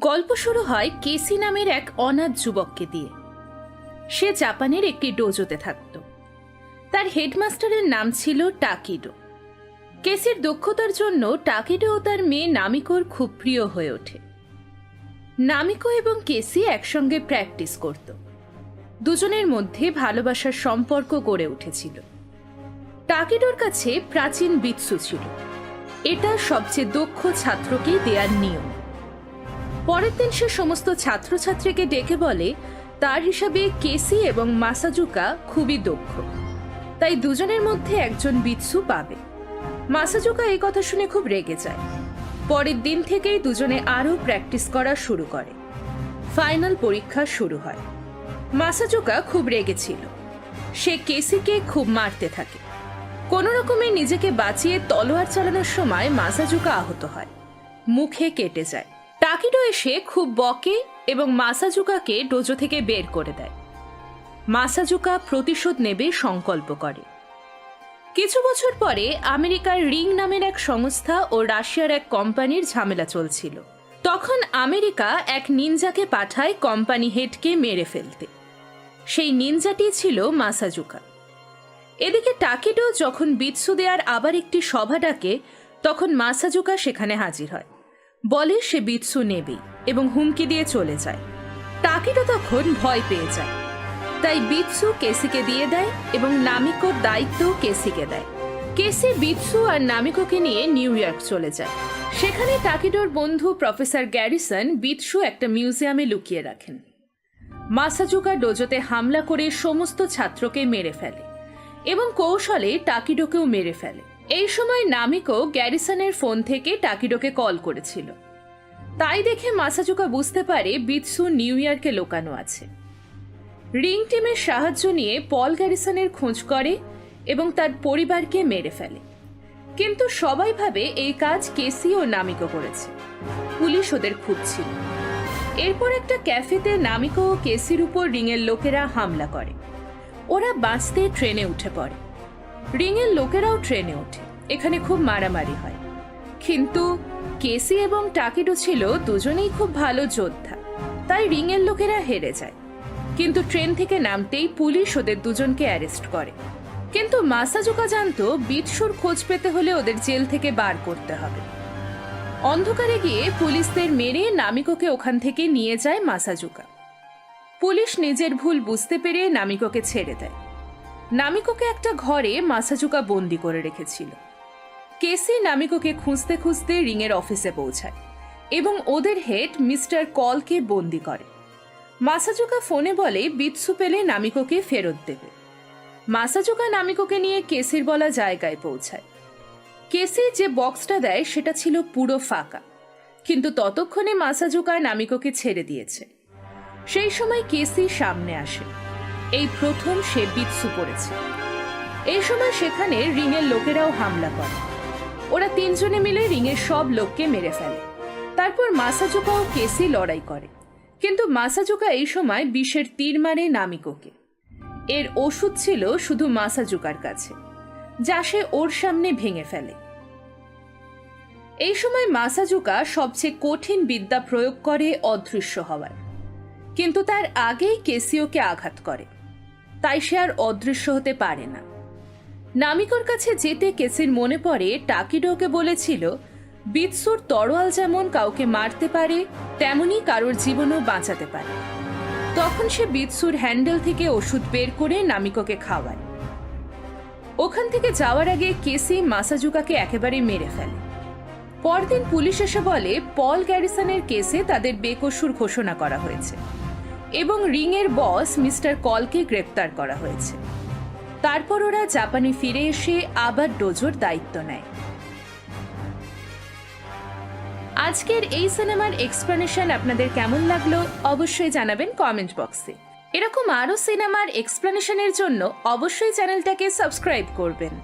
গল্প শুরু হয় কেসি নামের এক অনাথ যুবককে দিয়ে। সে জাপানের একটি ডোজোতে থাকত। তার হেডমাস্টারের নাম ছিল টাকিডো। কেসির দক্ষতার জন্য টাকিডো ও তার মেয়ে নামিকোর খুব প্রিয় হয়ে ওঠে। নামিকো এবং কেসি একসঙ্গে প্র্যাকটিস করত। দুজনের মধ্যে ভালোবাসার সম্পর্ক গড়ে উঠেছিল। টাকিডোর কাছে প্রাচীন বিৎসু ছিল। এটা সবচেয়ে দক্ষ ছাত্রকে দেয়ার নিয়ম। পরের দিন সে সমস্ত ছাত্রছাত্রীকে ডেকে বলে, তার হিসাবে কেসি এবং মাসাজুকা খুবই দক্ষ। তাই দুজনের মধ্যে একজন বিৎসু পাবে। মাসাজুকা এই কথা শুনে খুব রেগে যায়। পরের দিন থেকেই দুজনে আরও প্র্যাকটিস করা শুরু করে। ফাইনাল পরীক্ষা শুরু হয়। মাসাজুকা খুব রেগেছিল সে কেসিকে খুব মারতে থাকে। কোনো রকমে নিজেকে বাঁচিয়ে তলোয়ার চালানোর সময় মাসাজুকা আহত হয়। মুখে কেটে যায়। টাকিডো এসে খুব বকে এবং মাসাজুকাকে ডোজো থেকে বের করে দেয়। মাসাজুকা প্রতিশোধ নেবে সংকল্প করে। কিছু বছর পরে আমেরিকার রিং নামের এক সংস্থা ও রাশিয়ার এক কোম্পানির ঝামেলা চলছিল। তখন আমেরিকা এক নিনজাকে পাঠায় কোম্পানি হেডকে মেরে ফেলতে। সেই নিনজাটি ছিল মাসাজুকা। এদিকে টাকিডো যখন বিৎসু দেয়ার আবার একটি সভা ডাকে, তখন মাসাজুকা সেখানে হাজির হয়। বলে সে বিৎসু নেবে এবং হুমকি দিয়ে চলে যায়। টাকিডো তখন ভয় পেয়ে যায়। তাই বিৎসু কেসিকে দিয়ে দেয় এবং নামিকোর দায়িত্ব কেসিকে দেয়। কেসি বিৎসু আর নামিকোকে নিয়ে নিউ ইয়র্ক চলে যায়। সেখানে টাকিডোর বন্ধু প্রফেসর গ্যারিসন বিৎসু একটা মিউজিয়ামে লুকিয়ে রাখেন। মাসাজুকা ডোজোতে হামলা করে সমস্ত ছাত্রকে মেরে ফেলে এবং কৌশলে টাকিডোকেও মেরে ফেলে। এই সময় নামিকো গ্যারিসনের ফোন থেকে টাকিডোকে কল করেছিল। তাই দেখে মাসাজুকা বুঝতে পারে বিৎসু নিউ ইয়র্কে লোকানো আছে। রিং টিমের সাহায্য নিয়ে পল গ্যারিসনের খোঁজ করে এবং তার পরিবারকে মেরে ফেলে। কিন্তু সবাই ভাবে এই কাজ কেসি ও নামিকো করেছে। পুলিশ ওদের খুঁজছিল। এরপর একটা ক্যাফেতে নামিকো ও কেসির উপর রিংয়ের লোকেরা হামলা করে। ওরা বাঁচতে ট্রেনে উঠে পড়ে। রিংয়ের লোকেরাও ট্রেনে ওঠে। এখানে খুব মারামারি হয়। কিন্তু কেসি এবং টাকিডো ছিল দুজনেই খুব ভালো যোদ্ধা। তাই রিংয়ের লোকেরা হেরে যায়। কিন্তু ট্রেন থেকে নামতেই পুলিশ ওদের দুজনকে অ্যারেস্ট করে। কিন্তু মাসাজুকা জানতো বিটসুর খোঁজ পেতে হলে ওদের জেল থেকে বার করতে হবে। অন্ধকারে গিয়ে পুলিশদের মেরে নামিকোকে ওখান থেকে নিয়ে যায় মাসাজুকা। পুলিশ নিজের ভুল বুঝতে পেরে নামিকোকে ছেড়ে দেয়। নামিকোকে একটা ঘরে মাসাজুকা বন্দি করে রেখেছিল। কেসি নামিকোকে খুঁজতে খুঁজতে রিংয়ের অফিসে পৌঁছায় এবং ওদের হেড মিস্টার কলকে বন্দি করে। মাসাজুকা ফোনে বলে বিৎসু পেলে নামিকোকে ফেরত দেবে। মাসাজুকা নামিকোকে নিয়ে কেসির বলা জায়গায় পৌঁছায়। কেসি যে বক্সটা দেয়, সেটা ছিল পুরো ফাঁকা। কিন্তু ততক্ষণে মাসাজুকা নামিকোকে ছেড়ে দিয়েছে। সেই সময় কেসি সামনে আসে। এই প্রথম সে বিৎসু পড়েছে এই সময় সেখানে রিংয়ের লোকেরাও হামলা করে। ওরা তিনজনে মিলে রিংয়ের সব লোককে মেরে ফেলে। তারপর মাসাজুকা ও কেসি লড়াই করে। কিন্তু মাসাজুকা এই সময় বিষের তীর মারে নামিকোকে। এর ওষুধ ছিল শুধু মাসাজুকার কাছে, যা সে ওর সামনে ভেঙে ফেলে। এই সময় মাসাজুকা সবচেয়ে কঠিন বিদ্যা প্রয়োগ করে অদৃশ্য হওয়ার। কিন্তু তার আগেই কেসিওকে আঘাত করে। তাই সে আর অদৃশ্য হতে পারে না। নামিকর কাছে যেতে কেসির মনে পড়ে, টাকিডোকে বলেছিল, বিৎসুর তরোয়াল যেমন কাউকে মারতে পারে, তেমনি কারোর জীবনও বাঁচাতে পারে। তখন সে বিৎসুর হ্যান্ডেল থেকে ওষুধ বের করে নামিকোকে খাওয়ায়। ওখান থেকে যাওয়ার আগে কেসি মাসাজুকাকে একেবারে মেরে ফেলে। পরদিন পুলিশ এসে বলে, পল গ্যারিসনের কেসে তাদের বেকসুর ঘোষণা করা হয়েছে। এবং রিংয়ের বস মিস্টার কলকে গ্রেপ্তার করা হয়েছে। তারপর ওরা জাপানে ফিরে এসে আবার ডোজোর দায়িত্ব নেয়। আজকের এই সিনেমার এক্সপ্লেনেশন আপনাদের কেমন লাগল অবশ্যই জানাবেন কমেন্ট বক্সে। এরকম আরও সিনেমার এক্সপ্লেনেশনের জন্য অবশ্যই চ্যানেলটাকে সাবস্ক্রাইব করবেন।